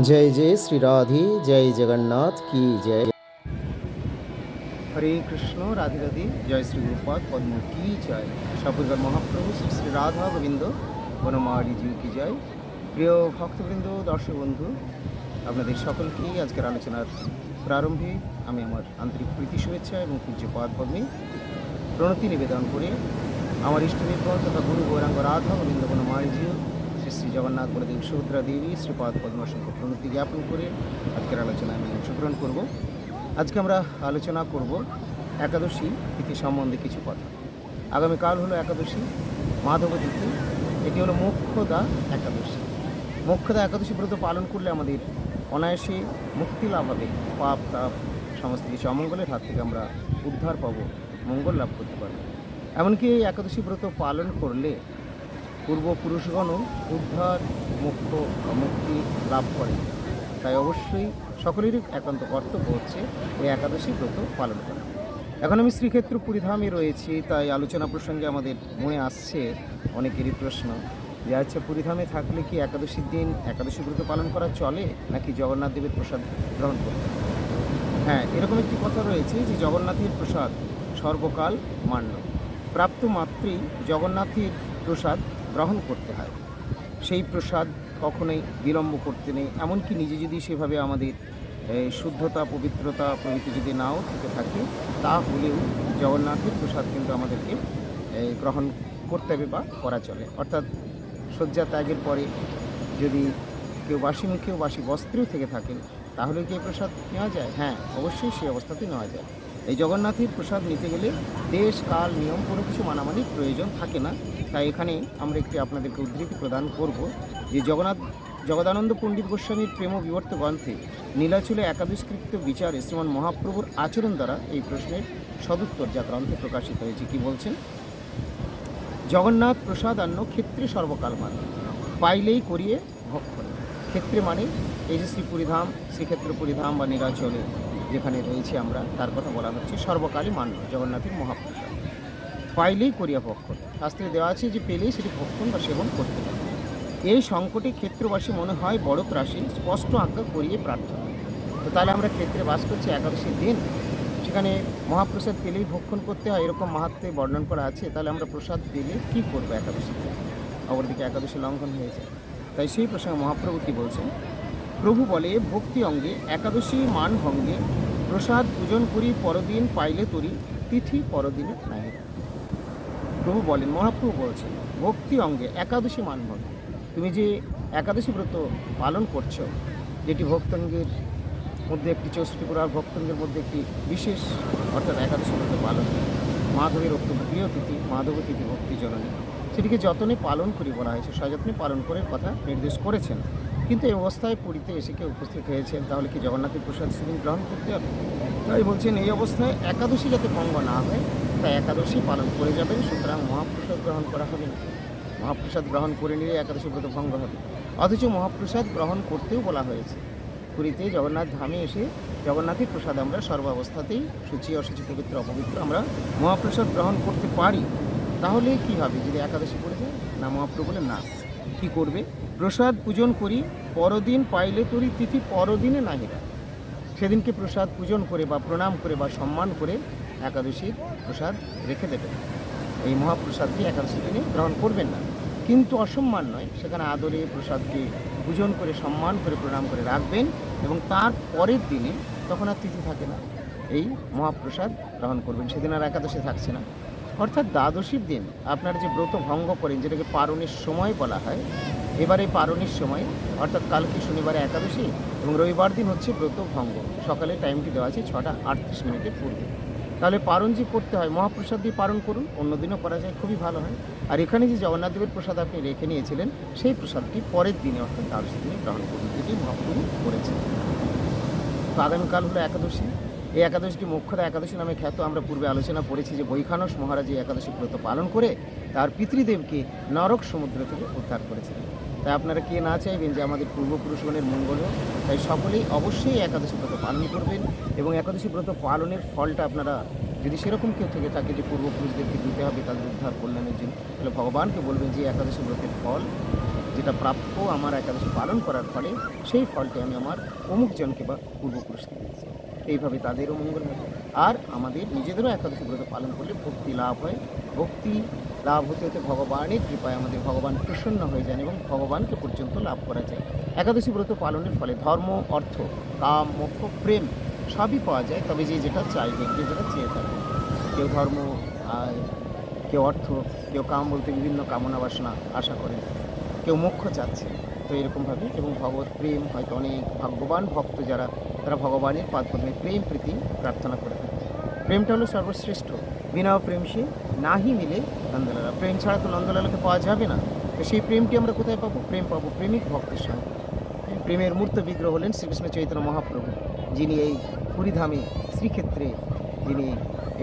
জয় জয় শ্রী রাধে, জয় জগন্নাথ, কি জয়। হরে কৃষ্ণ, রাধে রাধে, জয় শ্রী গুরুপাদ পদ্ম, কি জয়। সপরিবার মহাপ্রভু শ্রী শ্রী রাধা গোবিন্দ বনমারি জি কি জয়। প্রিয় ভক্তবৃন্দ, দর্শক বন্ধু, আপনাদের সকলকেই আজকের আলোচনার প্রারম্ভে আমি আমার আন্তরিক প্রীতি, শুভেচ্ছা এবং পূজ্য পাদ পদ্মে প্রণতি নিবেদন করে আমার ইষ্টদেবগণ তথা গুরু গৌরাঙ্গ রাধা গোবিন্দ বনমারিজিও শ্রী জগন্নাথ বলদেব সুভদ্রা দেবী, শ্রীপাদ পদ্মাসঙ্গ প্রণতি জ্ঞাপন করে আজকের আলোচনায় আমি অংশগ্রহণ করব। আজকে আমরা আলোচনা করব একাদশী তিথি সম্বন্ধে কিছু কথা। আগামীকাল হলো একাদশী, মাধব তিথি। এটি হলো মোক্ষদা একাদশী। মোক্ষদা একাদশী ব্রত পালন করলে আমাদের অনায়াসে মুক্তি লাভ হবে। পাপ, তাপ, সমস্ত কিছু অমঙ্গলের হাত থেকে আমরা উদ্ধার পাবো, মঙ্গল লাভ করতে পারব। এমনকি এই একাদশী ব্রত পালন করলে পূর্বপুরুষগণও উদ্ধার, মুক্ত মুক্তি লাভ করে তাই অবশ্যই সকলেরই একান্ত কর্তব্য হচ্ছে এই একাদশী ব্রত পালন করা। এখন আমি শ্রীক্ষেত্র পুরীধামে রয়েছি, তাই আলোচনা প্রসঙ্গে আমাদের মনে আসছে অনেকেরই প্রশ্ন, যে আচ্ছা পুরীধামে থাকলে কি একাদশীর দিন একাদশী ব্রত পালন করা চলে, নাকি জগন্নাথ দেবের প্রসাদ গ্রহণ করতে? হ্যাঁ এরকম একটি কথা রয়েছে যে জগন্নাথের প্রসাদ সর্বকাল মান্য। প্রাপ্ত মাত্রেই জগন্নাথের প্রসাদ গ্রহণ করতে হয়। সেই প্রসাদ কখনোই বিলম্ব করতে নেই। এমনকি নিজে যদি সেভাবে আমাদের শুদ্ধতা, পবিত্রতা প্রভৃতি যদি নাও থেকে থাকে, তাহলেও জগন্নাথের প্রসাদ কিন্তু আমাদেরকে গ্রহণ করতে হবে বা করা চলে। অর্থাৎ শয্যা ত্যাগের পরে যদি কেউ বাসি মুখেও বাসি বস্ত্রেও থেকে থাকেন তাহলে কি প্রসাদ নেওয়া যায়? হ্যাঁ অবশ্যই সেই অবস্থাতেই নেওয়া যায়। এই জগন্নাথের প্রসাদ নিতে গেলে দেশ, কাল, নিয়ম কোনো কিছু মানামানির প্রয়োজন থাকে না। তাই এখানে আমরা একটি আপনাদেরকে উদ্ধৃতি প্রদান করব যে জগন্নাথ, জগদানন্দ পণ্ডিত গোস্বামীর প্রেম বিবর্ত গ্রন্থে নীলাচলে একাদশকৃত বিচারে শ্রীমান মহাপ্রভুর আচরণ দ্বারা এই প্রশ্নের সদুত্তর যা গ্রন্থে প্রকাশিত হয়েছে। কি বলছেন? জগন্নাথ প্রসাদান্য ক্ষেত্রে সর্বকাল মানে পাইলেই করিয়ে ভক্ষণ ক্ষেত্রে মানে এই যে শ্রীপুরীধাম শ্রীক্ষেত্র পুরীধাম বা নীলাচলে যেখানে রয়েছে আমরা, তার কথা বলা হচ্ছে সর্বকালী মান্য জগন্নাথের মহাপ্রসাদ পাইলেই করিয়া ভক্ষণ। শাস্ত্রে দেওয়া আছে যে, পেলেই সেটি ভক্ষণ বা সেবন করতে হবে এই সংকটে ক্ষেত্রবাসী মনে হয় বড় ত্রাসী স্পষ্ট আজ্ঞা করিয়ে প্রার্থনা। তো তাহলে আমরা ক্ষেত্রে বাস করছি একাদশীর দিন। সেখানে মহাপ্রসাদ পেলেই ভক্ষণ করতে হয়, এরকম মাহাত্মে বর্ণন করা আছে। তাহলে আমরা প্রসাদ পেলে কী করব একাদশীর দিন অপরদিকে একাদশী লঙ্ঘন হয়েছে। তাই সেই প্রসঙ্গে মহাপ্রভু কী বলছেন? প্রভু বলে ভক্তি অঙ্গে, একাদশী মান ভঙ্গে, প্রসাদ পূজন করি পরদিন পাইলে তরি, তিথি পরদিনে নাই প্রভু বলেন, মহাপ্রভু বলছেন, ভক্তি অঙ্গে, একাদশী মান ভঙ্গে। তুমি যে একাদশী ব্রত পালন করছ, যেটি ভক্তাঙ্গের মধ্যে একটি চৌষট্টি পুরার ভক্তঙ্গের মধ্যে একটি বিশেষ, অর্থাৎ একাদশী ব্রত পালন, মাধবের অত্যন্ত প্রিয় তিথি, মাধব তিথি ভক্তি জননী। সেটিকে যতনে পালন করি বলা হয়েছে, সযত্নে পালন করে কথা নির্দেশ করেছেন। কিন্তু এই অবস্থায় পুরীতে এসে কেউ উপস্থিত হয়েছেন, তাহলে কি জগন্নাথের প্রসাদ সেদিন গ্রহণ করতে হবে? তাই বলছেন, এই অবস্থায় একাদশী যাতে ভঙ্গ না হয় তাই একাদশী পালন করে যাবেন, সুতরাং মহাপ্রসাদ গ্রহণ করা হবে। মহাপ্রসাদ গ্রহণ করে নিলে একাদশী ব্রত ভঙ্গ হবে। অথচ মহাপ্রসাদ গ্রহণ করতেও বলা হয়েছে, পুরীতে জগন্নাথ ধামে এসে জগন্নাথের প্রসাদ আমরা সর্বাবস্থাতেই সূচি অসুচি পবিত্র অপবিত্র আমরা মহাপ্রসাদ গ্রহণ করতে পারি। তাহলে কি হবে? যদি একাদশী পড়ে যায়? না মহাপ্রভু বলে না। কি করবে? প্রসাদ পূজন করি, পরদিন পাইলে তরি তিথি, পরদিনে নাহিরা সেদিনকে প্রসাদ পূজন করে বা প্রণাম করে বা সম্মান করে একাদশীর প্রসাদ রেখে দেবেন এই মহাপ্রসাদটি একাদশী দিনে গ্রহণ করবেন না। কিন্তু অসম্মান নয়। সেখানে আদরে প্রসাদকে পূজন করে, সম্মান করে, প্রণাম করে রাখবেন এবং তার পরের দিনে তখন আর তিথি থাকে না। এই মহাপ্রসাদ গ্রহণ করবেন। সেদিন আর একাদশী থাকছে না। অর্থাৎ দ্বাদশীর দিন আপনার যে ব্রত ভঙ্গ করেন, যেটাকে পারণের সময় বলা হয়, এবারে পারণের সময়, অর্থাৎ কালকে শনিবারে একাদশী এবং রবিবার দিন হচ্ছে ব্রত ভঙ্গ। সকালে টাইমটি দেওয়া আছে ছটা আটত্রিশ মিনিটের পূর্বে। তাহলে পারণ যে করতে হয়, মহাপ্রসাদ দিয়ে পালন করুন, অন্য দিনও করা যায়, খুবই ভালো হয়। আর এখানে যে জগন্নাথ দেবের প্রসাদ আপনি রেখে নিয়েছিলেন, সেই প্রসাদটি পরের দিনে, অর্থাৎ দ্বাদশী দিনে গ্রহণ করুন, এটি মহাপ্রভু করেছেন। তো আগামীকাল হলো একাদশী। এই একাদশীটি মোক্ষদা একাদশী নামে খ্যাত। আমরা পূর্বে আলোচনা করেছি যে বৈখানস মহারাজ এই একাদশী ব্রত পালন করে তার পিতৃদেবকে নরক সমুদ্র থেকে উদ্ধার করেছিলেন তাই আপনারা কে না চাইবেন যে আমাদের পূর্বপুরুষগণের মঙ্গল হোক, তাই সকলেই অবশ্যই একাদশী ব্রত পালন করবেন এবং একাদশী ব্রত পালনের ফলটা আপনারা যদি সেরকম কেউ থেকে থাকে যে পূর্বপুরুষদেরকে দিতে হবে, তাদের উদ্ধার কল্যাণের জন্য, তাহলে ভগবানকে বলবেন যে একাদশী ব্রতের ফল, যেটা প্রাপ্য আমার একাদশী পালন করার ফলে সেই ফলটি আমি আমার অমুকজনকে বা পূর্বপুরুষকে দিয়েছি এইভাবে তাদেরও মঙ্গল হবে। আর আমাদের নিজেদেরও একাদশী ব্রত পালন করলে ভক্তি লাভ হয়। ভক্তি লাভ হতে হতে ভগবানের কৃপায় আমাদের ভগবান প্রসন্ন হয়ে যান এবং ভগবানকে পর্যন্ত লাভ করা যায়। একাদশী ব্রত পালনের ফলে ধর্ম, অর্থ, কাম, মোক্ষ, প্রেম সবই পাওয়া যায়। তবে যে যেটা চাইবে যে যেটা চেয়ে থাকে। কেউ ধর্ম কেউ অর্থ, কেউ কাম বলতে বিভিন্ন কামনা বাসনা আশা করে। কেউ মোক্ষ চাচ্ছে। তো এরকমভাবে এবং ভগবত প্রেম হয়তো অনেক ভাগ্যবান ভক্ত যারা তারা ভগবানের পাদপদ্মে প্রেম প্রীতি প্রার্থনা করে থাকে। প্রেমটা হলো সর্বশ্রেষ্ঠ। বিনা প্রেম সে নাহি মিলে নন্দলালা। প্রেম ছাড়া তো নন্দলালাকে পাওয়া যাবে না। তো সেই প্রেমটি আমরা কোথায় পাবো? প্রেম পাবো প্রেমিক ভক্তের সঙ্গে। প্রেমের মূর্ত বিগ্রহ হলেন শ্রীকৃষ্ণ চৈতন্য মহাপ্রভু, যিনি এই পুরীধামে শ্রীক্ষেত্রে যিনি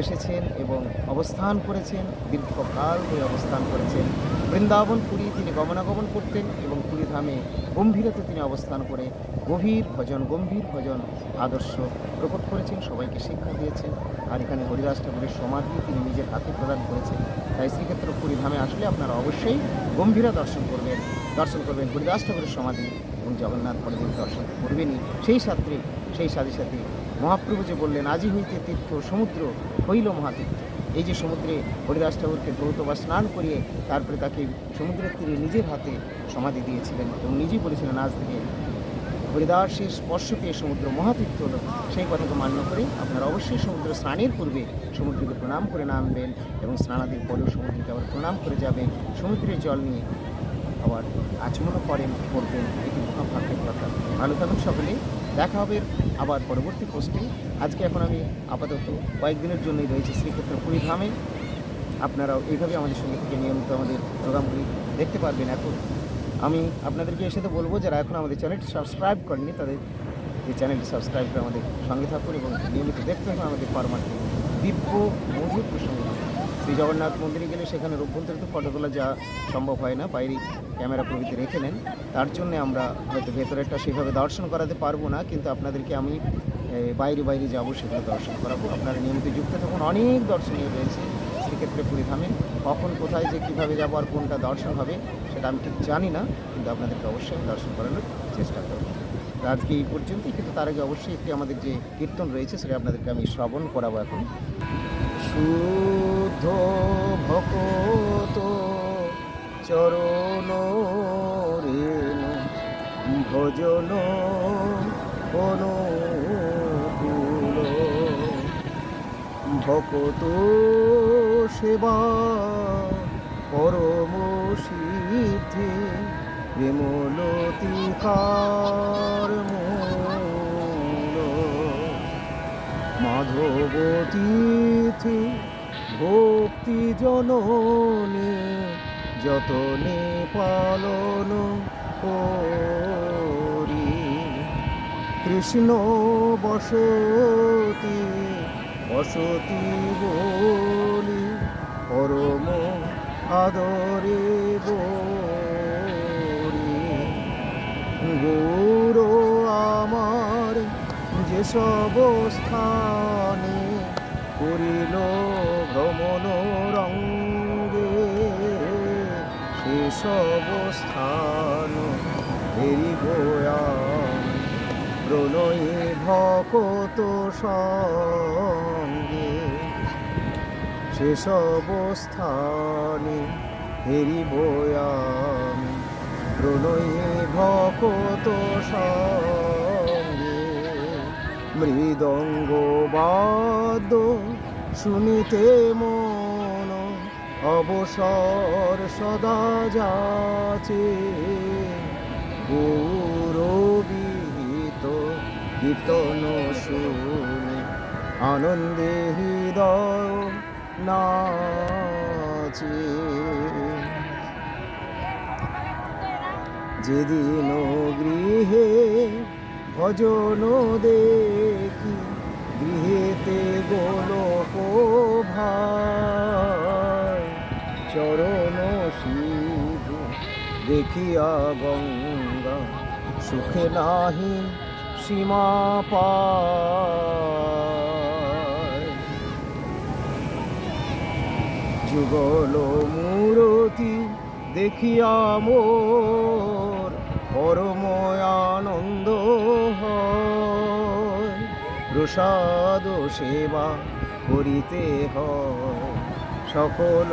এসেছেন এবং অবস্থান করেছেন, দীর্ঘকাল ধরে অবস্থান করেছেন। বৃন্দাবন পুরী তিনি গমনাগমন করতেন এবং পুরীধামে গম্ভীরতে তিনি অবস্থান করে গভীর ভজন, গম্ভীর ভজন আদর্শ প্রকট করেছেন, সবাইকে শিক্ষা দিয়েছেন। আর এখানে হরিদাস ঠাকুরের সমাধি তিনি নিজের হাতে প্রদান করেছেন। তাই শ্রীক্ষেত্র পুরীধামে আসলে আপনারা অবশ্যই গম্ভীরা দর্শন করবেন দর্শন করবেন হরিদাস ঠাকুরের সমাধি এবং জগন্নাথ বলদেব দর্শন করবেনই। সেই সাথে সেই সাথে সাথে মহাপ্রভু যে বললেন, আজি হইতে তীর্থ, সমুদ্র হইল মহাতীর্থ। এই যে সমুদ্রে হরিদাস ঠাকুরকে ধৌত বা স্নান করিয়ে তারপরে তাকে সমুদ্রের তীরে নিজের হাতে সমাধি দিয়েছিলেন এবং নিজেই বলেছিলেন, আজ থেকে হরিদাসের স্পর্শ পেয়ে সমুদ্র মহাতীর্থ হলো। সেই কথাকে মান্য করে আপনারা অবশ্যই সমুদ্র স্নানের পূর্বে সমুদ্রকে প্রণাম করে নামবেন এবং স্নানাদির পরেও সমুদ্রকে আবার প্রণাম করে যাবেন। সমুদ্রের জল নিয়ে আবার আচমনও করেন করবেন এটি মহাভাগ্যের কথা। ভালো থাকুন সকলে। দেখা হবে আবার পরবর্তী পোস্টে আজকে এখন আমি আপাতত কয়েকদিনের জন্যই রয়েছি শ্রীক্ষেত্র ধামে। আপনারাও এইভাবে আমাদের সঙ্গে থেকে নিয়মিত আমাদের প্রোগ্রামগুলি দেখতে পারবেন। এখন আমি আপনাদেরকে এসে তো বলব, যারা এখন আমাদের চ্যানেলটি সাবস্ক্রাইব করেনি তাদের এই চ্যানেলটি সাবস্ক্রাইব করে আমাদের সঙ্গে থাকুন এবং নিয়মিত দেখতে হবে আমাদের পারমাত্ম দিব্য মধুর প্রসঙ্গ। শ্রী জগন্নাথ মন্দিরে গেলে সেখানে অভ্যন্তরে তো ফটো তোলা যা সম্ভব হয় না, বাইরে ক্যামেরা প্রভৃতি রেখে নেন। তার জন্য আমরা হয়তো ভেতরেরটা সেভাবে দর্শন করাতে পারব না, কিন্তু আপনাদেরকে আমি বাইরে বাইরে যাব সেগুলো দর্শন করাবো। আপনারা নিয়মিত যুক্ত থাকুন, অনেক দর্শনীয় রয়েছে সেক্ষেত্রে পুরীধামে। কখন, কোথায়, যে কীভাবে যাব আর কোনটা দর্শন হবে সেটা আমি ঠিক জানি না, কিন্তু আপনাদেরকে অবশ্যই দর্শন করানোর চেষ্টা করব। আজকে এই পর্যন্তই, কিন্তু তার আগে অবশ্যই একটি আমাদের যে কীর্তন রয়েছে সেটা আপনাদেরকে আমি শ্রবণ করাবো এখন। শুদ্ধ ভকত চরণ রেণু ভজন অনুকূল। ভকত সেবা পরম সিদ্ধি প্রেমলতিকার মাধবতীথি ভক্তি জননী যতনে পালন করি। কৃষ্ণ বসতি বসতি বলি, পরম আদরে বলি। গৌর আমার যেসব স্থানে করিল ভ্রমণ রঙ্গে। সেসব স্থান ফেরিব প্রণয়ে ভকত সঙ্গে। সেসব স্থানে ফেরিব প্রণয়ে ভকত মৃদঙ্গ বাদ্য শুনিতে মন অবসর সদা যাচে। গৌরবিহিত কীর্তন শুনি আনন্দে হৃদয় নাচে। যেদিন গৃহে ভজন দেখি, গৃহেতে গোলক ভাই চরণ সিধু দেখিয়া গঙ্গা, সুখে নাহি সীমা পায় যুগল মূরতি, দেখিয়া মোর পরম আনন্দ প্রসাদ সেবা করিতে হয়। সকল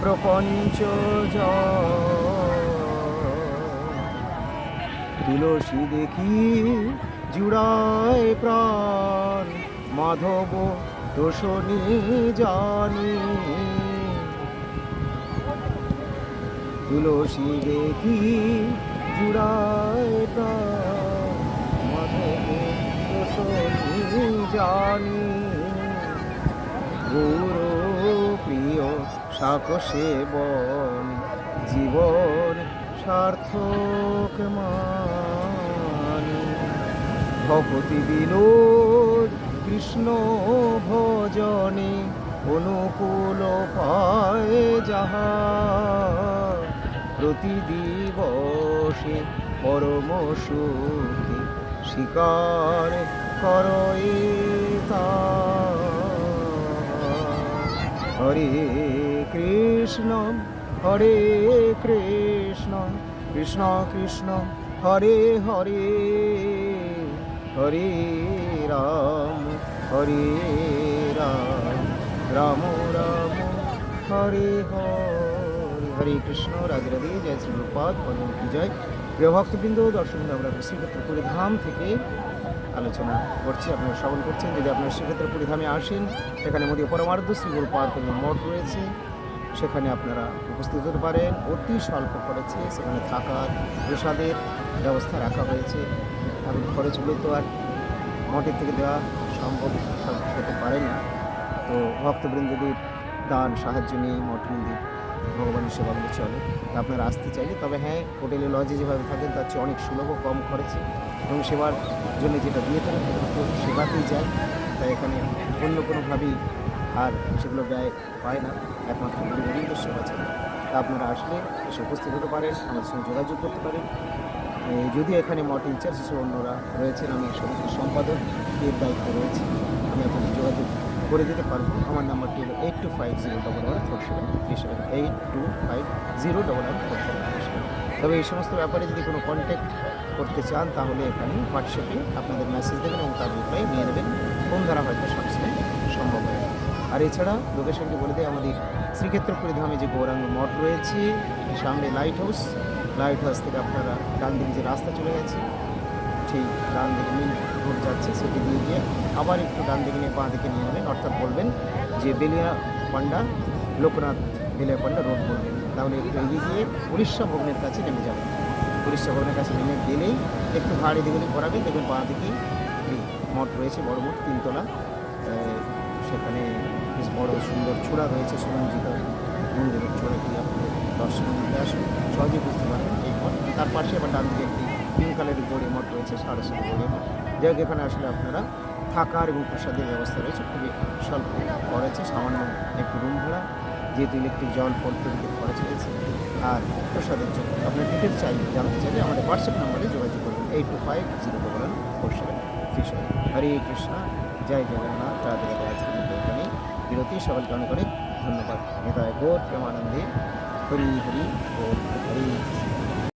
প্রপঞ্চ তুলসী দেখি জুড়ায় প্রাণ, মাধব তোষণী জানি। তুলসী দেখি জুড়ায় প্রাণ জানি। গৌর প্রিয় শাক সেবন জীবন সার্থক মানি। বিনোদ কৃষ্ণ ভজনে অনুকূল পায় যাহা প্রতি দিবসে পরম সুখে স্বীকার করয়ে হরে কৃষ্ণ হরে কৃষ্ণ কৃষ্ণ কৃষ্ণ, হরে হরে। হরে রাম হরে রাম রাম রাম, হরে হরে। হরে কৃষ্ণ, রাধে রাধে, জয় শ্রী রূপাদ পরম জয়। প্রিয় ভক্তবৃন্দ দর্শক আমরা শ্রীক্ষেত্র ধাম থেকে আলোচনা করছি। আপনারা শ্রবণ করছেন। যদি আপনারা সেক্ষেত্রে পরিধামে আসেন, এখানে মোদী পরমার্ধ শ্রী গুরু পার্ক মঠ রয়েছে। সেখানে আপনারা উপস্থিত হতে পারেন। অতি স্বল্প খরচে সেখানে থাকার প্রসাদের ব্যবস্থা রাখা হয়েছে। এখন খরচগুলো তো আর মঠের থেকে দেওয়া সম্ভব হতে পারে না। তো ভক্তবৃন্দদের দান, সাহায্য নিয়ে মঠ মন্দির ভগবানের সেবা সেবাগুলো চলে। তা আপনারা আসতে চাইলে, তবে হ্যাঁ হোটেলে লজে যেভাবে থাকেন, তার চেয়ে অনেক সুলভ কম খরচে। এবং সেবার জন্য যেটা দিয়ে তো সেবাতেই যায়। তাই এখানে অন্য কোনোভাবেই আর সেগুলো ব্যয় পায় না। একমাত্র গুরু সেবা ছাড়া। তা আপনারা আসলে এসে উপস্থিত হতে পারেন, আমাদের সঙ্গে যোগাযোগ করতে পারেন। যদি এখানে মঠ ইনচার্জ হিসেবে অন্যরা রয়েছেন, আমি সমিতির সম্পাদক এর দায়িত্ব রয়েছে। আমি আপনাদের যোগাযোগ করে দিতে পারব। আমার নাম্বারটি হলো eight two five zero double one four seven three seven eight two five zero double one four seven three seven তবে এই সমস্ত ব্যাপারে যদি কোনো কন্ট্যাক্ট করতে চান, তাহলে এখানে হোয়াটসঅ্যাপে আপনাদের মেসেজ দেবেন এবং তার রিপ্লাই নিয়ে নেবেন। ফোন দ্বারা হয়তো সবসময় সম্ভব হয়। আর এছাড়া লোকেশনটি বলে দেয় আমাদের শ্রীক্ষেত্র পরিধামে যে গৌরাঙ্গ মঠ রয়েছে সামনে লাইট হাউস লাইট হাউস থেকে আপনারা ডান দিকে যে রাস্তা চলে গেছে, সেই ডান দিকে মেন রোড যাচ্ছে সেটি দিয়ে গিয়ে আবার একটু ডান দিকে নিয়ে বাঁ দিকে নিয়ে নেবেন অর্থাৎ বলবেন যে বেলিয়া পান্ডা লোকনাথ বেলিয়া পান্ডা রোড বলবেন। তাহলে একটু এগিয়ে গিয়ে উড়িষ্যা ভবনের কাছে নেমে যাবেন। উড়িষ্যা ভবনের কাছে নেমে গেলেই একটু ভাড়ি দিকে করাবেন দেখবেন বাঁ একটি মঠ রয়েছে, বড় মঠ, তিনতলা। সেখানে বেশ বড় সুন্দর চূড়া রয়েছে, সুরঞ্জিত মন্দিরের চূড়াটি আপনাদের দর্শন করতে আসবে সহজেই বুঝতে পারবেন এই মঠ। তার পাশে আবার ডান দিকে একটি পিঙ্ক কালারের গড়ে মঠ রয়েছে, সারস্বতী গড়ে মঠ। যাই এখানে আসলে আপনারা থাকার এবং প্রসাদের ব্যবস্থা রয়েছে, খুবই স্বল্প খরচে, সামান্য একটু রুম ভাড়া, যেহেতু ইলেকট্রিক জল পদ্ধতিতে খরচ রয়েছে, আর প্রসাদের জন্য। আপনার ডিটেলস চাই, জানতে চাইলে আমাদের হোয়াটসঅ্যাপ নম্বরে যোগাযোগ করবেন eight two five zero double one four seven three seven Hare Krishna, জয় জগন্নাথ রাধে আজকে এখানে বিরতি। সকলকে অনেক অনেক ধন্যবাদ। নেতায় গৌর প্রেমানন্দে। হরি হরি ও হরি।